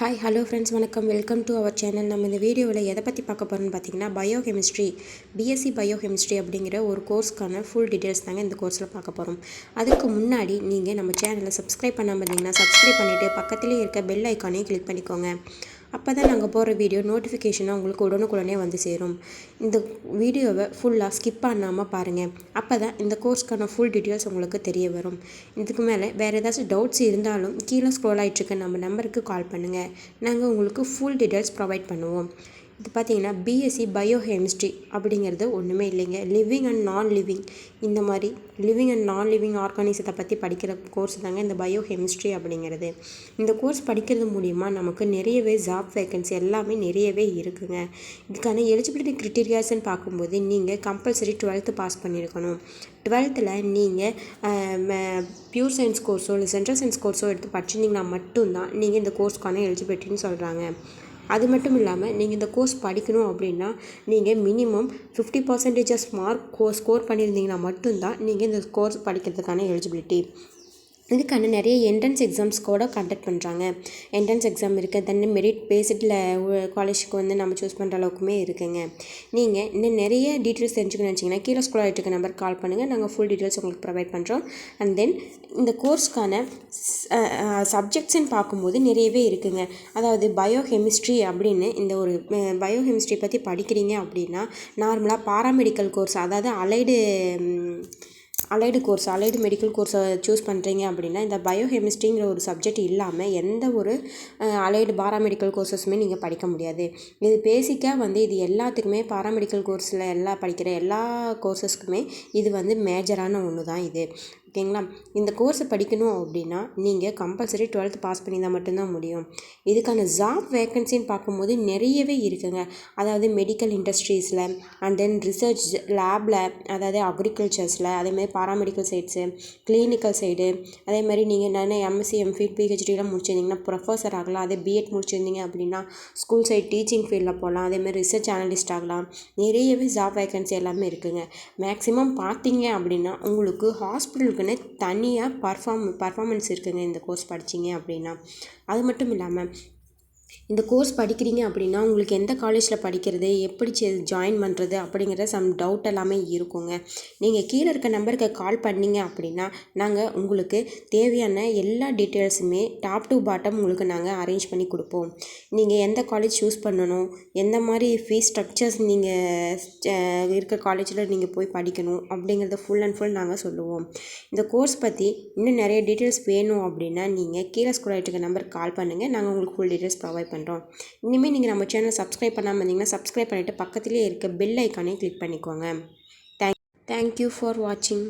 Hi hello friends வணக்கம். Welcome to our channel நம்ம இந்த வீடியோவில் எதை பற்றி பார்க்க போகிறோம்னு பார்த்தீங்கன்னா பயோகெமிஸ்ட்ரி பிஎஸ்சி பயோகெமிஸ்ட்ரி அப்படிங்கிற ஒரு கோர்ஸ்க்கான ஃபுல் டீட்டெயில்ஸ் தாங்க இந்த கோர்ஸில் பார்க்க போகிறோம் அதுக்கு முன்னாடி நீங்கள் நம்ம சேனலை சப்ஸ்கிரைப் பண்ணாமல் இருந்தீங்கன்னா சப்ஸ்கிரைப் பண்ணிவிட்டு பக்கத்துலேயே இருக்க பெல் ஐக்கானையும் கிளிக் பண்ணிக்கோங்க. அப்போ தான் நாங்கள் போகிற வீடியோ நோட்டிஃபிகேஷனாக உங்களுக்கு உடனுக்குடனே வந்து சேரும். இந்த வீடியோவை ஃபுல்லாக ஸ்கிப் பண்ணாமல் பாருங்கள் அப்போ தான் இந்த கோர்ஸ்க்கான ஃபுல் டீட்டெயில்ஸ் உங்களுக்கு தெரிய வரும். இதுக்கு மேலே வேறு ஏதாச்சும் டவுட்ஸ் இருந்தாலும் கீழே ஸ்க்ரோல் ஆகிட்டுருக்க நம்ம நம்பருக்கு கால் பண்ணுங்கள் நாங்கள் உங்களுக்கு ஃபுல் டீட்டெயில்ஸ் ப்ரொவைட் பண்ணுவோம். இது பார்த்தீங்கன்னா பிஎஸ்சி பயோகெமிஸ்ட்ரி அப்படிங்கிறது ஒன்றுமே இல்லைங்க. லிவிங் அண்ட் நான் லிவிங் இந்த மாதிரி லிவிங் அண்ட் நான் லிவிங் ஆர்கானிசத்தை பற்றி படிக்கிற கோர்ஸ் தாங்க இந்த பயோகெமிஸ்ட்ரி அப்படிங்கிறது. இந்த கோர்ஸ் படிக்கிறது மூலிமா நமக்கு நிறையவே ஜாப் வேக்கன்சி எல்லாமே நிறையவே இருக்குங்க. இதுக்கான எலிஜிபிலிட்டி க்ரிட்டீரியாஸ்ன்னு பார்க்கும்போது நீங்கள் கம்பல்சரி டுவெல்த்து பாஸ் பண்ணியிருக்கணும். டுவெல்த்தில் நீங்கள் ப்யூர் சயின்ஸ் கோர்ஸோ இல்லை சென்ட்ரல் சயின்ஸ் கோர்ஸோ எடுத்து படிச்சிருந்தீங்கன்னா மட்டும்தான் நீங்கள் இந்த கோர்ஸ்க்கான எலிஜிபிலிட்டின்னு சொல்கிறாங்க அது மட்டும் இல்லாமல் நீங்கள் இந்த கோர்ஸ் படிக்கணும் அப்படின்னா நீங்கள் மினிமம் ஃபிஃப்டி பர்சன்டேஜஸ் மார்க் கோ ஸ்கோர் பண்ணியிருந்தீங்கன்னா மட்டும்தான் நீங்கள் இந்த கோர்ஸ் படிக்கிறதுக்கான எலிஜிபிலிட்டி இதுக்கான நிறைய என்ட்ரன்ஸ் எக்ஸாம்ஸ் கூட கண்டக்ட் பண்ணுறாங்க என்ட்ரன்ஸ் எக்ஸாம் இருக்குது தென் மெரிட் பேசிட்டில் காலேஜுக்கு வந்து நம்ம சூஸ் பண்ணுற அளவுக்குமே இருக்குங்க. நீங்கள் இன்னும் நிறைய டீட்டெயில்ஸ் தெரிஞ்சுக்கணும்னு நினச்சிங்கன்னா கீழே ஸ்கூல் இருக்க நம்பர் கால் பண்ணுங்கள் நாங்கள் ஃபுல் டீட்டெயில்ஸ் உங்களுக்கு ப்ரொவைட் பண்ணுறோம் அண்ட் தென் இந்த கோர்ஸ்க்கான சப்ஜெக்ட்ஸ்ன்னு பார்க்கும்போது நிறையவே இருக்குங்க. அதாவது பயோ கெமிஸ்ட்ரி அப்படின்னு இந்த ஒரு பயோ கெமிஸ்ட்ரி பற்றி படிக்கிறீங்க அப்படின்னா நார்மலாக பாராமெடிக்கல் கோர்ஸ் அதாவது allied allied course allied medical கோர்ஸை சூஸ் பண்ணுறீங்க அப்படின்னா இந்த பயோகெமிஸ்ட்ரிங்கிற ஒரு சப்ஜெக்ட் இல்லாமல் எந்த ஒரு அலைடு பாராமெடிக்கல் கோர்ஸஸுமே நீங்கள் படிக்க முடியாது. இது பேசிக்காக வந்து இது எல்லாத்துக்குமே பாராமெடிக்கல் கோர்ஸில் எல்லா படிக்கிற எல்லா கோர்ஸஸ்க்குமே இது வந்து மேஜரான ஒன்று தான் இது. ஓகேங்களா? இந்த கோர்ஸை படிக்கணும் அப்படின்னா நீங்கள் கம்பல்சரி டுவெல்த் பாஸ் பண்ணி தான் மட்டும்தான் முடியும். இதுக்கான ஜாப் வேக்கன்சின்னு பார்க்கும்போது நிறையவே இருக்குங்க. அதாவது மெடிக்கல் இண்டஸ்ட்ரீஸில் அண்ட் தென் ரிசர்ச் லேபில் அதாவது அக்ரிகல்ச்சர்ஸில் அதேமாதிரி பாராமெடிக்கல் சைட்ஸு கிளினிக்கல் சைடு அதே மாதிரி நீங்கள் என்னென்ன எம்எஸ்சி எம்ஃபில் பிஹெச்டிலாம் முடிச்சிருந்தீங்கன்னா ப்ரொஃபஸர் ஆகலாம் அதே பிஎட் முடிச்சிருந்தீங்க அப்படின்னா ஸ்கூல் சைட் டீச்சிங் ஃபீல்டில் போகலாம் அதேமாதிரி ரிசர்ச் அனலிஸ்ட் ஆகலாம். நிறையவே ஜாப் வேக்கன்சி எல்லாமே இருக்குதுங்க மேக்ஸிமம் பார்த்தீங்க அப்படின்னா உங்களுக்கு ஹாஸ்பிட்டலுக்கு உங்களுக்குன்னு தனியாக பர்ஃபார்ம் பர்ஃபார்மன்ஸ் இருக்குதுங்க இந்த கோர்ஸ் படித்தீங்க அப்படின்னா. அது மட்டும் இல்லாமல் இந்த கோர்ஸ் படிக்கிறீங்க அப்படின்னா உங்களுக்கு எந்த காலேஜில் படிக்கிறது எப்படி ஜாயின் பண்ணுறது அப்படிங்கிற சம் டவுட் எல்லாமே இருக்குங்க. நீங்கள் கீழே இருக்க நம்பருக்கு கால் பண்ணிங்க அப்படின்னா நாங்கள் உங்களுக்கு தேவையான எல்லா டீட்டெயில்ஸுமே டாப் டு பாட்டம் உங்களுக்கு நாங்கள் அரேஞ்ச் பண்ணி கொடுப்போம். நீங்கள் எந்த காலேஜ் சூஸ் பண்ணணும் எந்த மாதிரி ஃபீஸ் ஸ்ட்ரக்சர்ஸ் நீங்கள் இருக்க காலேஜில் நீங்கள் போய் படிக்கணும் அப்படிங்கிறத ஃபுல் அண்ட் ஃபுல் நாங்கள் சொல்லுவோம். இந்த கோர்ஸ் பற்றி இன்னும் நிறைய டீட்டெயில்ஸ் வேணும் அப்படின்னா நீங்கள் கீழே ஸ்கூல் ஆகிட்டு நம்பருக்கு கால் பண்ணுங்கள் நாங்கள் உங்களுக்கு ஃபுல் டீட்டெயில்ஸ் ப்ரொவைட் பண்ணுறோம் இனிமேல் நீங்கள் நம்ம சேனல் சப்ஸ்கிரைப் பண்ணாமல் இருந்தீங்கன்னா சப்ஸ்கிரைப் பண்ணிவிட்டு பக்கத்துலேயே இருக்க பெல் ஐக்கானே கிளிக் பண்ணிக்கோங்க. தேங்க் தேங்க்யூ ஃபார் வாட்சிங்